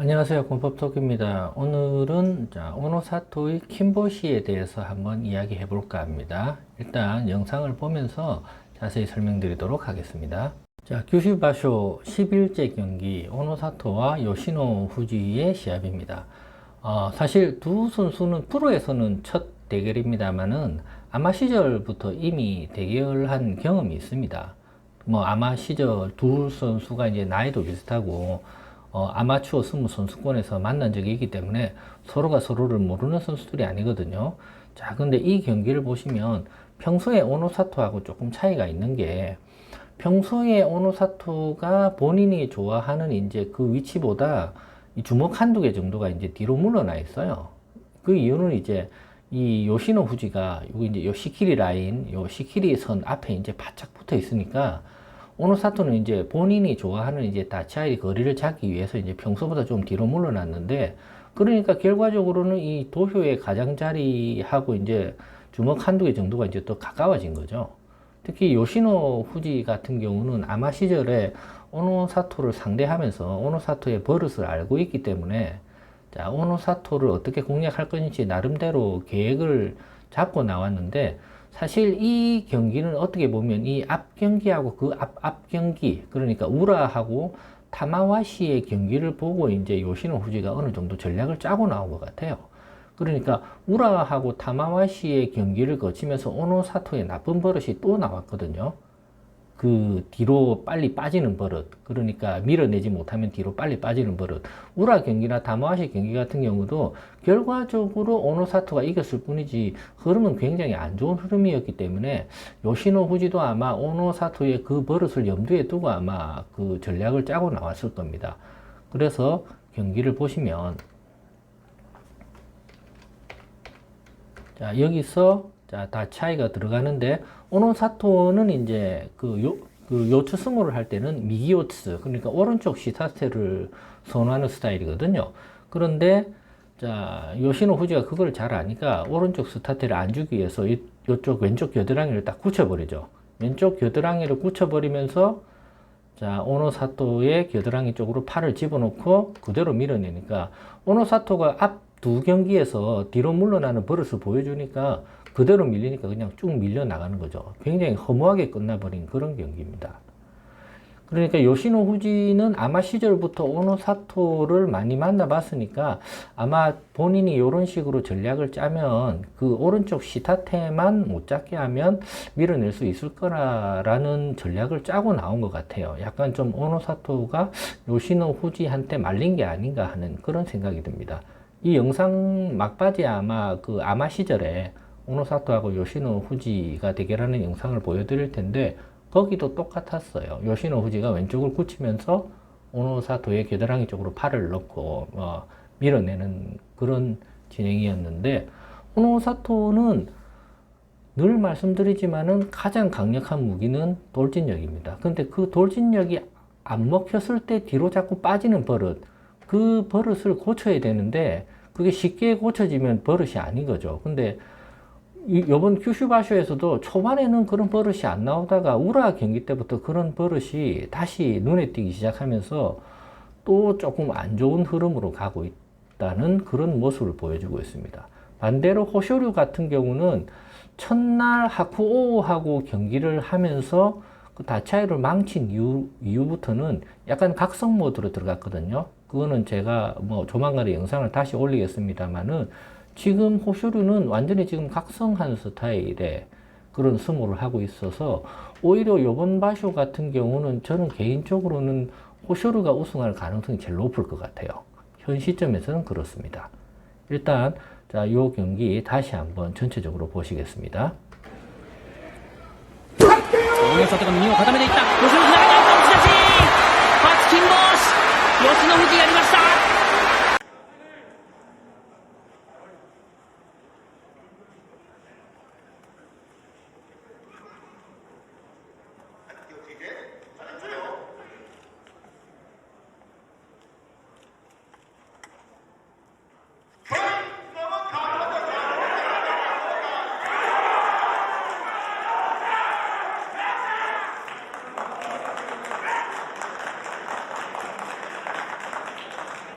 안녕하세요. 공법톡입니다. 오늘은 자, 오노사토의 킴보시에 대해서 한번 이야기해 볼까 합니다. 일단 영상을 보면서 자세히 설명드리도록 하겠습니다. 자, 규슈바쇼 11제 경기 오노사토와 요시노 후지의 시합입니다. 어, 사실 두 선수는 프로에서는 첫 대결입니다만은 아마 시절부터 이미 대결한 경험이 있습니다. 뭐 아마 시절 두 선수가 이제 나이도 비슷하고 어, 아마추어 스무 선수권에서 만난 적이 있기 때문에 서로가 서로를 모르는 선수들이 아니거든요. 자, 근데 이 경기를 보시면 평소에 오노사토하고 조금 차이가 있는 게 평소에 오노사토가 본인이 좋아하는 이제 그 위치보다 이 주먹 한두 개 정도가 이제 뒤로 물러나 있어요. 그 이유는 이제 이 요시노 후지가 요 이제 요 시키리 라인, 요 시키리 선 앞에 이제 바짝 붙어 있으니까 오노사토는 이제 본인이 좋아하는 이제 다치아이 거리를 잡기 위해서 이제 평소보다 좀 뒤로 물러났는데 그러니까 결과적으로는 이 도효의 가장자리하고 이제 주먹 한두 개 정도가 이제 또 가까워진 거죠. 특히 요시노 후지 같은 경우는 아마 시절에 오노사토를 상대하면서 오노사토의 버릇을 알고 있기 때문에 자, 오노사토를 어떻게 공략할 것인지 나름대로 계획을 잡고 나왔는데 사실 이 경기는 어떻게 보면 이 앞 경기하고 그 앞 앞 경기 그러니까 우라하고 타마와시의 경기를 보고 이제 요시노 후지가 어느 정도 전략을 짜고 나온 것 같아요. 그러니까 우라하고 타마와시의 경기를 거치면서 오노사토의 나쁜 버릇이 또 나왔거든요. 그 뒤로 빨리 빠지는 버릇 그러니까 밀어내지 못하면 뒤로 빨리 빠지는 버릇. 우라 경기나 다마와시 경기 같은 경우도 결과적으로 오노사토가 이겼을 뿐이지 흐름은 굉장히 안 좋은 흐름이었기 때문에 요시노 후지도 아마 오노사토의 그 버릇을 염두에 두고 아마 그 전략을 짜고 나왔을 겁니다. 그래서 경기를 보시면 자 여기서 자, 다 차이가 들어가는데, 오노사토는 이제 그 요, 그 요츠 스모를 할 때는 미기요츠, 그러니까 오른쪽 시타테를 선호하는 스타일이거든요. 그런데, 자, 요시노 후지가 그걸 잘 아니까 오른쪽 스타테를 안 주기 위해서 이, 요쪽 왼쪽 겨드랑이를 딱 굳혀버리죠. 왼쪽 겨드랑이를 굳혀버리면서 자, 오노사토의 겨드랑이 쪽으로 팔을 집어넣고 그대로 밀어내니까 오노사토가 앞 두 경기에서 뒤로 물러나는 버릇을 보여주니까 그대로 밀리니까 그냥 쭉 밀려 나가는 거죠. 굉장히 허무하게 끝나버린 그런 경기입니다. 그러니까 요시노 후지는 아마 시절부터 오노사토를 많이 만나봤으니까 아마 본인이 이런 식으로 전략을 짜면 그 오른쪽 시타테만 못 잡게 하면 밀어낼 수 있을 거라라는 전략을 짜고 나온 것 같아요. 약간 좀 오노사토가 요시노 후지한테 말린 게 아닌가 하는 그런 생각이 듭니다. 이 영상 막바지에 아마 그 아마 시절에 오노사토하고 요시노 후지가 대결하는 영상을 보여드릴 텐데 거기도 똑같았어요. 요시노 후지가 왼쪽을 굳히면서 오노사토의 겨드랑이 쪽으로 팔을 넣고 어, 밀어내는 그런 진행이었는데 오노사토는 늘 말씀드리지만은 가장 강력한 무기는 돌진력입니다. 근데 그 돌진력이 안 먹혔을 때 뒤로 자꾸 빠지는 버릇 그 버릇을 고쳐야 되는데 그게 쉽게 고쳐지면 버릇이 아닌 거죠. 근데 이번 큐슈바쇼에서도 초반에는 그런 버릇이 안 나오다가 우라 경기 때부터 그런 버릇이 다시 눈에 띄기 시작하면서 또 조금 안 좋은 흐름으로 가고 있다는 그런 모습을 보여주고 있습니다. 반대로 호쇼류 같은 경우는 첫날 하쿠오하고 경기를 하면서 그 다차이를 망친 이후, 이후부터는 약간 각성 모드로 들어갔거든요. 그거는 제가 뭐 조만간에 영상을 다시 올리겠습니다만은 지금 호쇼류는 완전히 지금 각성한 스타일의 그런 스모를 하고 있어서 오히려 요번 바쇼 같은 경우는 저는 개인적으로는 호쇼류가 우승할 가능성이 제일 높을 것 같아요. 현 시점에서는 그렇습니다. 일단 자, 요 경기 다시 한번 전체적으로 보시겠습니다.